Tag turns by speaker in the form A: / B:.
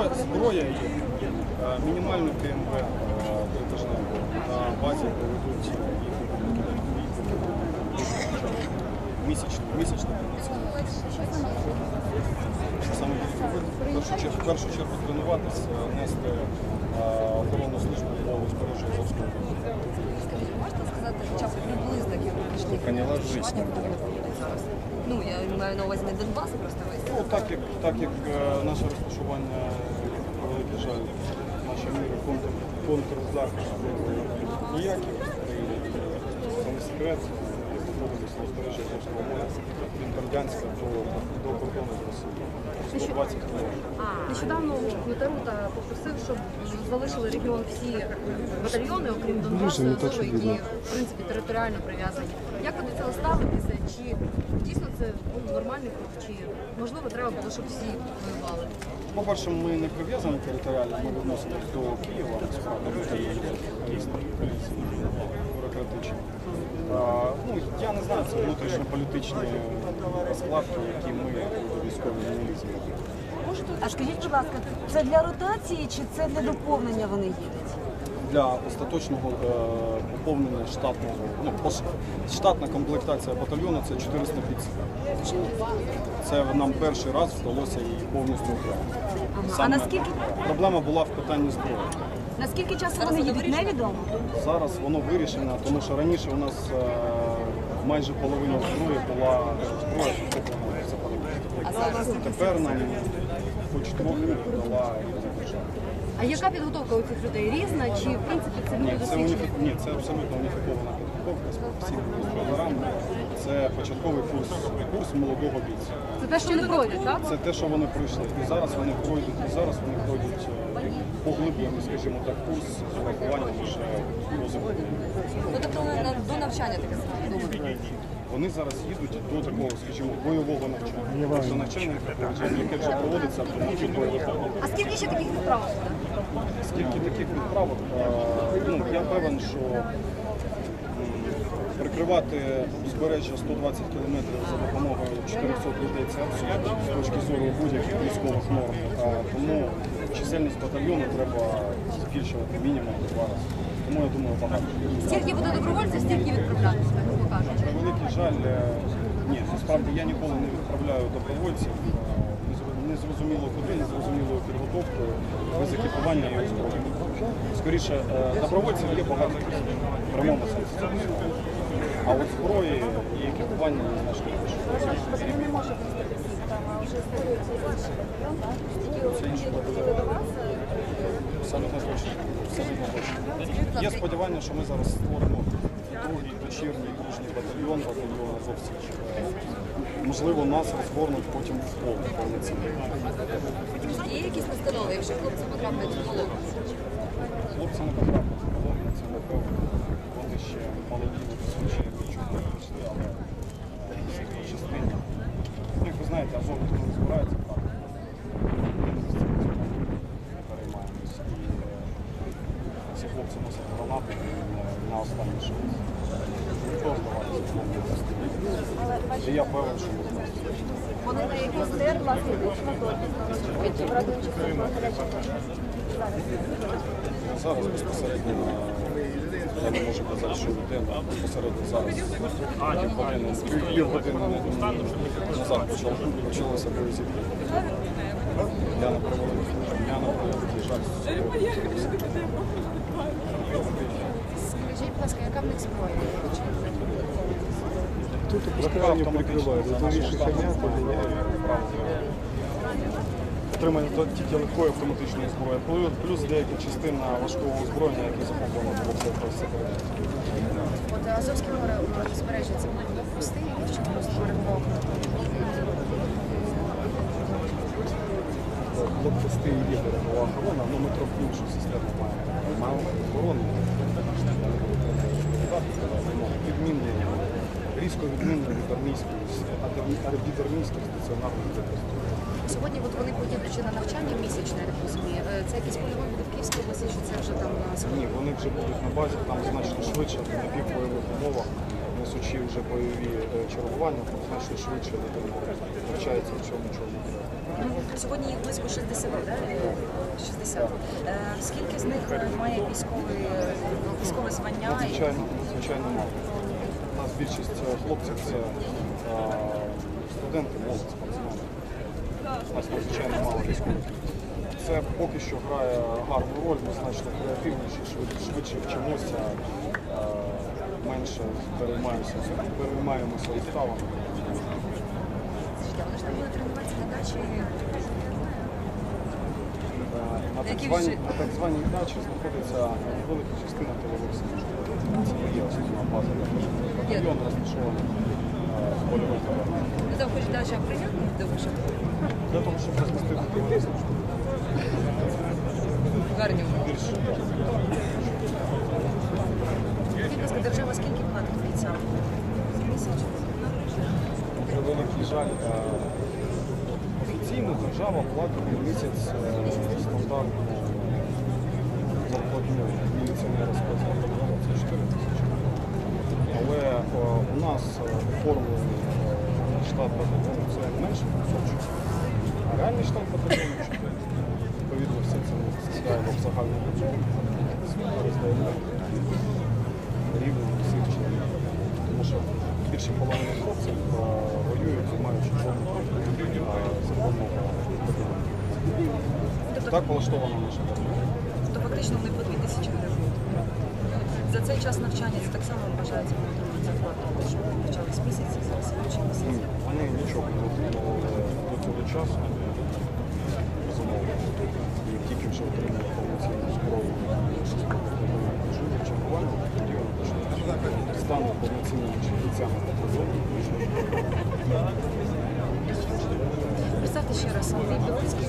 A: зброя є. Мінімальний Мінімальне КМВ е, тритижневе на базі проведуть їх місячно, місячно. Що саме? В першу чергу, в першу чергу тренуватися, нести е, охоронну службу по узбережжю Азовського моря.
B: Скажіть, можете сказати хоча б приблизно
A: Прийняла жизнь.
B: розташування, де зараз? Ну, я маю на увазі не Донбас, просто весь.
A: Ну, так як, так як е, наше розташування, на великий жаль, наші міри контр, контрзахисту ніяких. Це не секрет. На узбережжі Азовського моря від Бердянська до, до кордону з Росією. 120 кілометрів.
C: Нещодавно Тарута попросив, щоб залишили регіон всі батальйони, окрім Донбасу, і Азову, які в принципі територіально прив'язані. Як ви до цього ставитеся? Чи дійсно це ну, нормальний крок? Чи можливо треба було, щоб всі воювали?
A: По-перше, ми не прив'язані територіально, ми відносимось до Києва, насправді, і різні бюрократичні. А, ну, я не знаю, це внутрішньополітичні розкладки, які ми військові не ліземо.
D: А скажіть, будь ласка, це для ротації чи це для доповнення вони їдуть?
A: Для остаточного е, поповнення штатного, ну, штатна комплектація батальйону це 400 бійців. Це нам перший раз вдалося її повністю отримати.
D: А наскільки
A: Проблема була в питанні зброї.
D: Наскільки часу вони їдуть, невідомо.
A: Зараз воно вирішено, тому що раніше у нас е, майже половина зброї була зброя
B: зараз
A: Тепер нам хоч трохи дала держава.
C: А яка підготовка у цих людей різна? Чи в принципі це люди
A: Ні, це
C: досвідчені?
A: уніфі... Ні, це абсолютно уніфікована підготовка з професійними тренерами. Це початковий курс, курс молодого бійця.
C: Це те, що вони пройдуть, так?
A: Це те, що вони пройшли. І зараз вони пройдуть, і зараз вони пройдуть е, поглиблений, скажімо так, курс з урахуванням лише розвитку.
B: Ну, тобто на- до навчання таке думаю.
A: Вони зараз їдуть до такого, скажімо, бойового навчання. Тобто навчання, яке вже проводиться в тому бойових
C: А скільки ще таких відправок?
A: Скільки таких відправок, е, ну, я певен, що прикривати узбережжя 120 кілометрів за допомогою 400 людей це абсурд з точки зору будь-яких військових норм. Тому чисельність батальйону треба збільшувати мінімум в два рази. Тому я думаю, багато.
C: Стільки буде добровольців, стільки відправлятися, грубо кажучи.
A: На превеликий жаль, е, ні, насправді я ніколи не відправляю добровольців. е, Незрозуміло куди, незрозумілою підготовкою, без екіпування і озброєння. Скоріше, е, добровольців є багато в прямому сенсі. А от зброї і екіпування не значно більше. Абсолютно точно. Є сподівання, що ми зараз створимо другий дочірній дружній батальйон, батальйон Азовсіч. Можливо, нас розгорнуть потім в повноцінно.
B: Є якісь настанови, якщо хлопці потраплять в полон?
A: Хлопці не потрапили в полон, це напевно. Вони ще молоді, звичайно нічого не прийшли, але по частині. Ну, як ви знаєте, Азов ніхто не збирається брати. Ми переймаємось. І е, ці хлопці носять гранати е, на останній шанс. І я певен, що ми зможемо.
C: Вони на якийсь тер, власне,
A: Зараз безпосередньо я не можу казати, що але безпосередньо зараз півгодини, півгодини не назад почало, почалося превеликий, я на превеликий жаль.
E: Скажіть, будь ласка, яка в них зброя?
A: Тут безпосередньо прикривають, Отримання тільки легкої автоматичної зброї, Плюс- деяка частина важкого озброєння, яке захоплено було в цей секрет.
E: От Азовське море у збережжя це блокпости, які ще просто перемог.
A: блокпости і є берегова охорона, але ми трохи іншу систему маємо. Маємо охорону. Відмінний, різко відмінний від армійської, від армійських стаціонарних депозитів.
E: Сьогодні от вони поїдуть на навчання місячне, я так розумію. Е, Це якийсь полігон буде в Київській області, чи це вже там
A: Ні, вони вже будуть на базі, там значно швидше, на півбойових умовах. Несучи вже бойові е, чергування, значно швидше навчаються в цьому чому.
F: Сьогодні їх близько 60, да? 60. Е, Скільки з них е, має військове, військове звання? І
A: Надзвичайно, надзвичайно мало. У нас більшість е, хлопців це студенти, молодь, спортсмени. У нас надзвичайно мало військових. Це поки що грає гарну роль, ми значно креативніше, швидше, вчимося, менше переймаємося, переймаємося уставами.
F: Вони ж там були тренуватися на дачі.
A: Е, На так, званій, на так званій дачі знаходиться велика частина тилових служб. Це не є основна база. Батальйон розташований е, в польових таборах.
B: Ну там хоч дача приємно до вашого
A: Для того, щоб розмістити тилові служби.
B: гарні.
A: Більше
F: Будь ласка, держава скільки платить бійцям? Місяць?
A: на великий жаль. Офіційно держава платить на місяць е, стандартну зарплатню міліціонера спецзв'язку це 4 тисячі. Але е, у нас е, оформлений штат батальйону це менше кусочок. А реальний штат батальйону 4. Відповідно, все це ми складаємо в загальну бюджет, роздаємо більше половини хлопців е, воюють, маючи чорну. Так влаштована наша держава.
F: Тобто фактично вони по 2 тисячі гривень. За цей час навчання це так само вважається вони отримують зарплату, що вони навчались місяць, і зараз інші місяці.
A: Вони нічого не отримували до цього часу. Безумовно. І тільки вже отримали повноцінну зброю чергування, тоді вони стануть повноцінними бійцями батальйону.
F: Представте ще раз, Андрій Білицький.